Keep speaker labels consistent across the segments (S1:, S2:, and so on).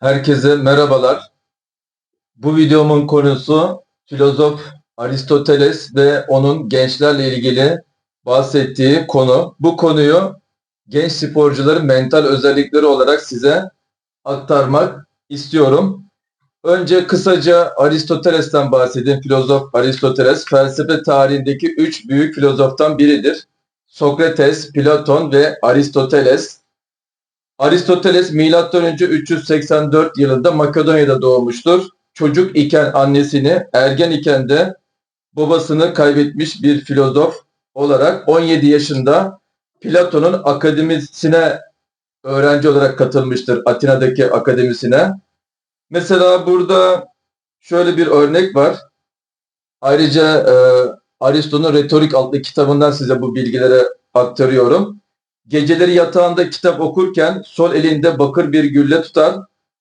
S1: Herkese merhabalar. Bu videomun konusu filozof Aristoteles ve onun gençlerle ilgili bahsettiği konu. Bu konuyu genç sporcuların mental özellikleri olarak size aktarmak istiyorum. Önce kısaca Aristoteles'ten bahsedeyim. Filozof Aristoteles felsefe tarihindeki üç büyük filozoftan biridir. Sokrates, Platon ve Aristoteles. Aristoteles M.Ö. 384 yılında Makedonya'da doğmuştur. Çocuk iken annesini, ergen iken de babasını kaybetmiş bir filozof olarak 17 yaşında Platon'un akademisine öğrenci olarak katılmıştır. Atina'daki akademisine. Mesela burada şöyle bir örnek var. Ayrıca e, Aristo'nun Retorik adlı kitabından size bu bilgileri aktarıyorum. Geceleri yatağında kitap okurken sol elinde bakır bir gülle tutar,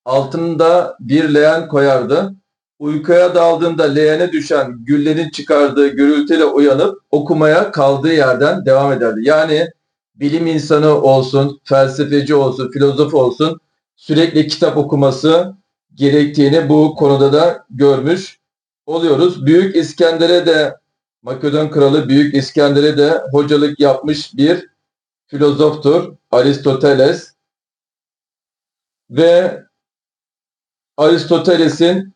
S1: altında bir leğen koyardı. Uykuya daldığında leğene düşen güllenin çıkardığı gürültüyle uyanıp okumaya kaldığı yerden devam ederdi. Yani bilim insanı olsun, felsefeci olsun, filozof olsun sürekli kitap okuması gerektiğini bu konuda da görmüş oluyoruz. Büyük İskender'e de Makedon kralı Büyük İskender'e de hocalık yapmış bir filozoftur Aristoteles ve Aristoteles'in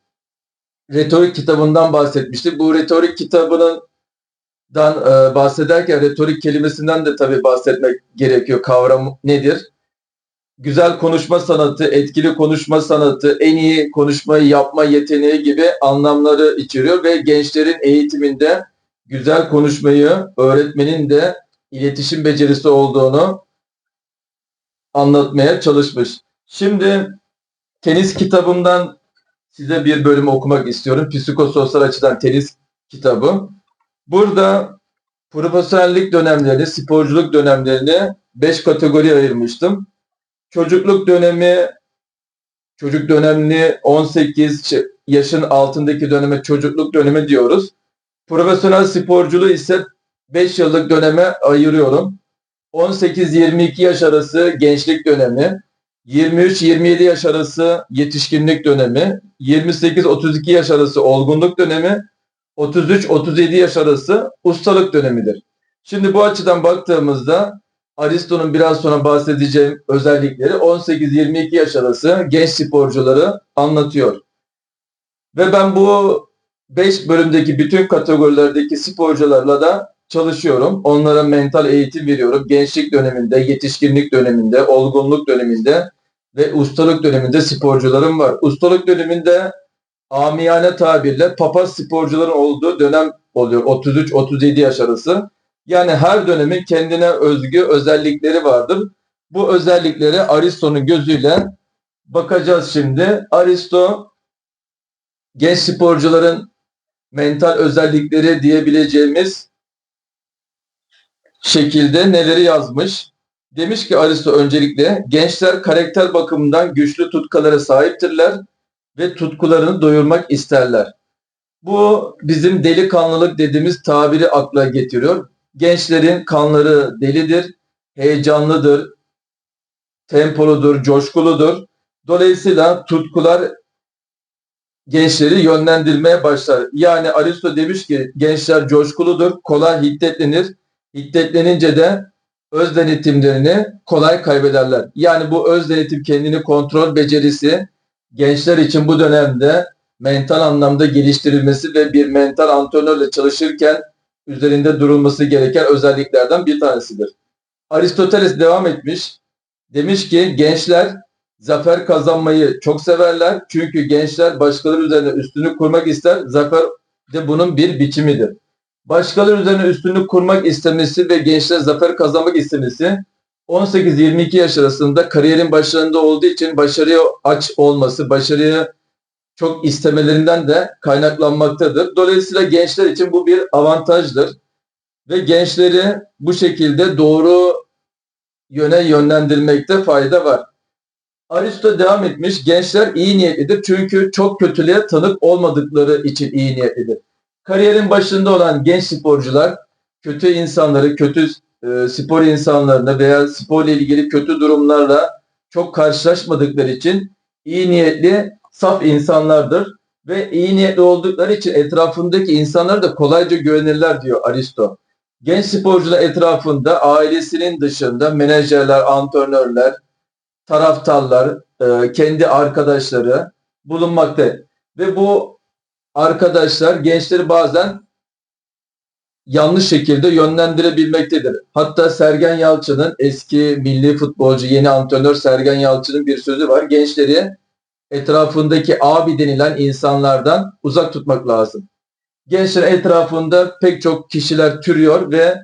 S1: retorik kitabından bahsetmiştik. Bu retorik kitabının dan e, bahsederken retorik kelimesinden de tabii bahsetmek gerekiyor. Kavram nedir? Güzel konuşma sanatı, etkili konuşma sanatı, en iyi konuşmayı yapma yeteneği gibi anlamları içeriyor ve gençlerin eğitiminde güzel konuşmayı öğretmenin de iletişim becerisi olduğunu anlatmaya çalışmış. Şimdi tenis kitabımdan size bir bölüm okumak istiyorum. Psikososyal açıdan tenis kitabı. Burada profesyonellik dönemlerini, sporculuk dönemlerini 5 kategori ayırmıştım. Çocukluk dönemi, çocuk dönemini 18 yaşın altındaki döneme çocukluk dönemi diyoruz. Profesyonel sporculuğu ise 5 yıllık döneme ayırıyorum. 18-22 yaş arası gençlik dönemi, 23-27 yaş arası yetişkinlik dönemi, 28-32 yaş arası olgunluk dönemi, 33-37 yaş arası ustalık dönemidir. Şimdi bu açıdan baktığımızda Aristo'nun biraz sonra bahsedeceğim özellikleri 18-22 yaş arası genç sporcuları anlatıyor. Ve ben bu 5 bölümdeki bütün kategorilerdeki sporcularla da çalışıyorum. Onlara mental eğitim veriyorum. Gençlik döneminde, yetişkinlik döneminde, olgunluk döneminde ve ustalık döneminde sporcularım var. Ustalık döneminde amiyane tabirle papaz sporcuların olduğu dönem oluyor. 33-37 yaş arası. Yani her dönemin kendine özgü özellikleri vardır. Bu özellikleri Aristo'nun gözüyle bakacağız şimdi. Aristo genç sporcuların mental özellikleri diyebileceğimiz şekilde neleri yazmış? Demiş ki Aristo öncelikle gençler karakter bakımından güçlü tutkalara sahiptirler ve tutkularını doyurmak isterler. Bu bizim delikanlılık dediğimiz tabiri akla getiriyor. Gençlerin kanları delidir, heyecanlıdır, tempoludur, coşkuludur. Dolayısıyla tutkular gençleri yönlendirmeye başlar. Yani Aristo demiş ki gençler coşkuludur, kolay hiddetlenir. Hiddetlenince de öz denetimlerini kolay kaybederler. Yani bu öz denetim kendini kontrol becerisi gençler için bu dönemde mental anlamda geliştirilmesi ve bir mental antrenörle çalışırken üzerinde durulması gereken özelliklerden bir tanesidir. Aristoteles devam etmiş. Demiş ki gençler zafer kazanmayı çok severler. Çünkü gençler başkaları üzerine üstünlük kurmak ister. Zafer de bunun bir biçimidir. Başkaları üzerine üstünlük kurmak istemesi ve gençler zafer kazanmak istemesi 18-22 yaş arasında kariyerin başlarında olduğu için başarıya aç olması, başarıyı çok istemelerinden de kaynaklanmaktadır. Dolayısıyla gençler için bu bir avantajdır. Ve gençleri bu şekilde doğru yöne yönlendirmekte fayda var. Aristo devam etmiş. Gençler iyi niyetlidir çünkü çok kötülüğe tanık olmadıkları için iyi niyetlidir. Kariyerin başında olan genç sporcular kötü insanları, kötü e, spor insanlarını veya sporla ilgili kötü durumlarla çok karşılaşmadıkları için iyi niyetli, saf insanlardır ve iyi niyetli oldukları için etrafındaki insanlar da kolayca güvenirler diyor Aristo. Genç sporcular etrafında ailesinin dışında menajerler, antrenörler, taraftarlar, e, kendi arkadaşları bulunmakta. Ve bu arkadaşlar gençleri bazen yanlış şekilde yönlendirebilmektedir. Hatta Sergen Yalçın'ın eski milli futbolcu, yeni antrenör Sergen Yalçın'ın bir sözü var. Gençleri etrafındaki abi denilen insanlardan uzak tutmak lazım. Gençler etrafında pek çok kişiler türüyor ve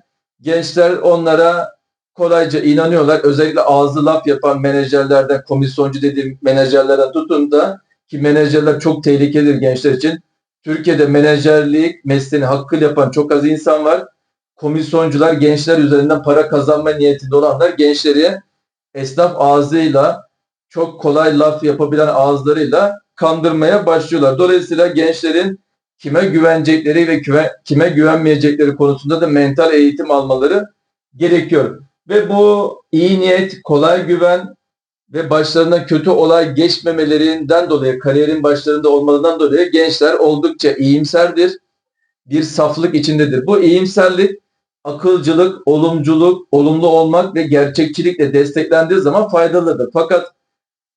S1: gençler onlara kolayca inanıyorlar. Özellikle ağzı laf yapan menajerlerden, komisyoncu dediğim menajerlerden tutun da ki menajerler çok tehlikelidir gençler için. Türkiye'de menajerlik mesleğini hakkıyla yapan çok az insan var. Komisyoncular gençler üzerinden para kazanma niyetinde olanlar gençleri esnaf ağzıyla çok kolay laf yapabilen ağızlarıyla kandırmaya başlıyorlar. Dolayısıyla gençlerin kime güvenecekleri ve kime, kime güvenmeyecekleri konusunda da mental eğitim almaları gerekiyor. Ve bu iyi niyet, kolay güven ve başlarına kötü olay geçmemelerinden dolayı, kariyerin başlarında olmalarından dolayı gençler oldukça iyimserdir. Bir saflık içindedir. Bu iyimserlik akılcılık, olumculuk, olumlu olmak ve gerçekçilikle desteklendiği zaman faydalıdır. Fakat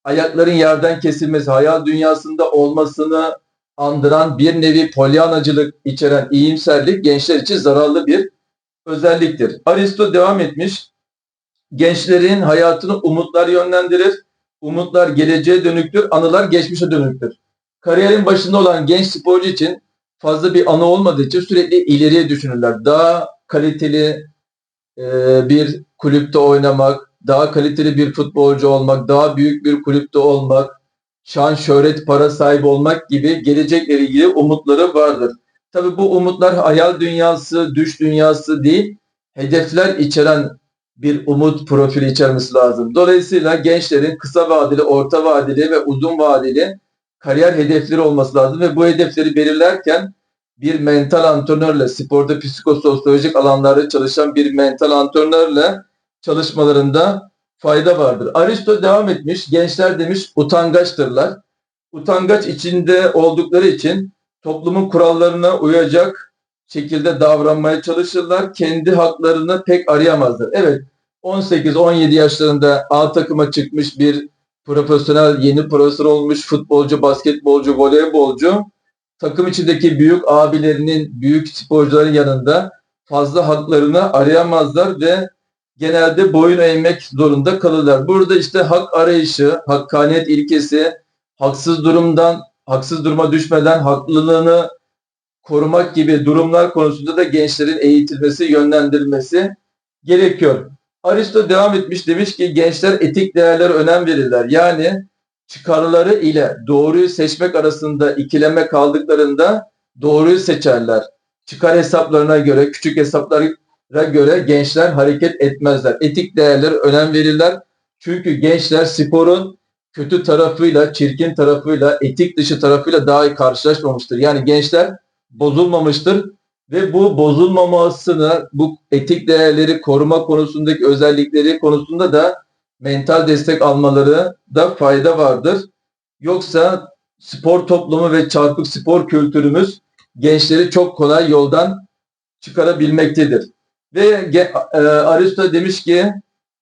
S1: ayakların yerden kesilmesi, hayal dünyasında olmasını andıran bir nevi polyanacılık içeren iyimserlik gençler için zararlı bir özelliktir. Aristo devam etmiş. Gençlerin hayatını umutlar yönlendirir. Umutlar geleceğe dönüktür, anılar geçmişe dönüktür. Kariyerin başında olan genç sporcu için fazla bir anı olmadığı için sürekli ileriye düşünürler. Daha kaliteli e, bir kulüpte oynamak, daha kaliteli bir futbolcu olmak, daha büyük bir kulüpte olmak, şan, şöhret, para sahibi olmak gibi gelecekle ilgili umutları vardır. Tabii bu umutlar hayal dünyası, düş dünyası değil, hedefler içeren bir umut profili içermesi lazım. Dolayısıyla gençlerin kısa vadeli, orta vadeli ve uzun vadeli kariyer hedefleri olması lazım ve bu hedefleri belirlerken bir mental antrenörle, sporda psikososyolojik alanlarda çalışan bir mental antrenörle çalışmalarında fayda vardır. Aristo devam etmiş, gençler demiş utangaçtırlar. Utangaç içinde oldukları için toplumun kurallarına uyacak şekilde davranmaya çalışırlar. Kendi haklarını pek arayamazlar. Evet, 18-17 yaşlarında A takıma çıkmış bir profesyonel, yeni profesör olmuş futbolcu, basketbolcu, voleybolcu takım içindeki büyük abilerinin, büyük sporcuların yanında fazla haklarını arayamazlar ve genelde boyun eğmek zorunda kalırlar. Burada işte hak arayışı, hakkaniyet ilkesi, haksız durumdan, haksız duruma düşmeden haklılığını korumak gibi durumlar konusunda da gençlerin eğitilmesi, yönlendirilmesi gerekiyor. Aristo devam etmiş demiş ki gençler etik değerlere önem verirler. Yani çıkarları ile doğruyu seçmek arasında ikileme kaldıklarında doğruyu seçerler. Çıkar hesaplarına göre, küçük hesaplara göre gençler hareket etmezler. Etik değerlere önem verirler. Çünkü gençler sporun kötü tarafıyla, çirkin tarafıyla, etik dışı tarafıyla daha iyi karşılaşmamıştır. Yani gençler bozulmamıştır ve bu bozulmamasını, bu etik değerleri koruma konusundaki özellikleri konusunda da mental destek almaları da fayda vardır. Yoksa spor toplumu ve çarpık spor kültürümüz gençleri çok kolay yoldan çıkarabilmektedir. Ve e, Aristo demiş ki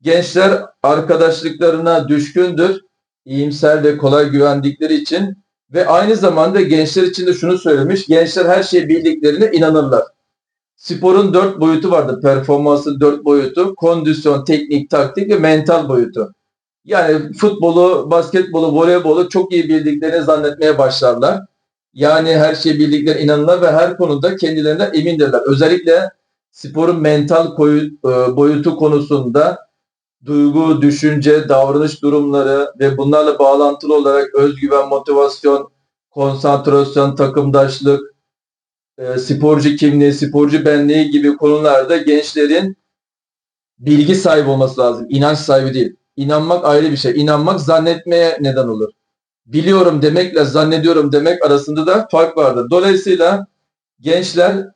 S1: gençler arkadaşlıklarına düşkündür, iyimser ve kolay güvendikleri için ve aynı zamanda gençler için de şunu söylemiş, gençler her şeyi bildiklerine inanırlar. Sporun dört boyutu vardır. Performansın dört boyutu. Kondisyon, teknik, taktik ve mental boyutu. Yani futbolu, basketbolu, voleybolu çok iyi bildiklerini zannetmeye başlarlar. Yani her şeyi bildiklerine inanırlar ve her konuda kendilerinden emindirler. Özellikle sporun mental e, boyutu konusunda duygu, düşünce, davranış durumları ve bunlarla bağlantılı olarak özgüven, motivasyon, konsantrasyon, takımdaşlık, e, sporcu kimliği, sporcu benliği gibi konularda gençlerin bilgi sahibi olması lazım. İnanç sahibi değil. İnanmak ayrı bir şey. İnanmak zannetmeye neden olur. Biliyorum demekle zannediyorum demek arasında da fark vardır. Dolayısıyla gençler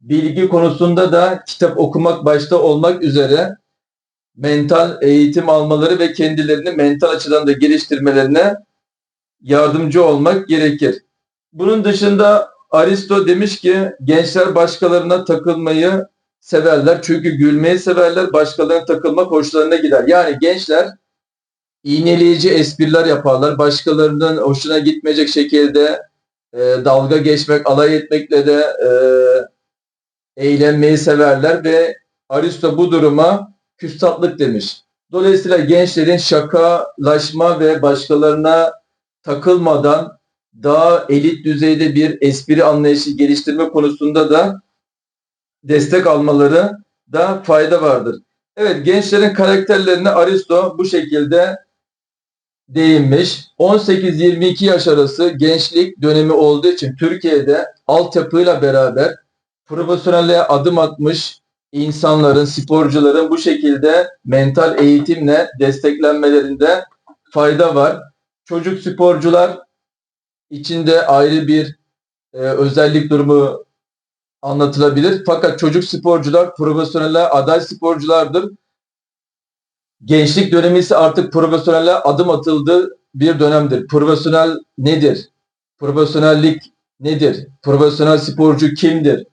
S1: bilgi konusunda da kitap okumak başta olmak üzere mental eğitim almaları ve kendilerini mental açıdan da geliştirmelerine yardımcı olmak gerekir. Bunun dışında Aristo demiş ki gençler başkalarına takılmayı severler. Çünkü gülmeyi severler. Başkalarına takılmak hoşlarına gider. Yani gençler iğneleyici espriler yaparlar. Başkalarının hoşuna gitmeyecek şekilde e, dalga geçmek, alay etmekle de e, eğlenmeyi severler ve Aristo bu duruma küstatlık demiş. Dolayısıyla gençlerin şakalaşma ve başkalarına takılmadan daha elit düzeyde bir espri anlayışı geliştirme konusunda da destek almaları da fayda vardır. Evet gençlerin karakterlerine Aristo bu şekilde değinmiş. 18-22 yaş arası gençlik dönemi olduğu için Türkiye'de altyapıyla beraber profesyonelliğe adım atmış insanların, sporcuların bu şekilde mental eğitimle desteklenmelerinde fayda var. Çocuk sporcular içinde ayrı bir e, özellik durumu anlatılabilir. Fakat çocuk sporcular profesyonelle aday sporculardır. Gençlik dönemi ise artık profesyonelle adım atıldığı bir dönemdir. Profesyonel nedir? Profesyonellik nedir? Profesyonel sporcu kimdir?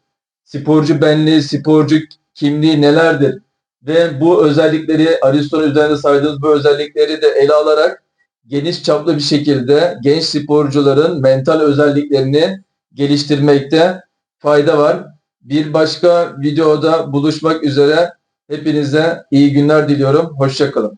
S1: Sporcu benliği, sporcu kimliği nelerdir? Ve bu özellikleri Aristo'nun üzerinde saydığımız bu özellikleri de ele alarak geniş çaplı bir şekilde genç sporcuların mental özelliklerini geliştirmekte fayda var. Bir başka videoda buluşmak üzere. Hepinize iyi günler diliyorum. Hoşçakalın.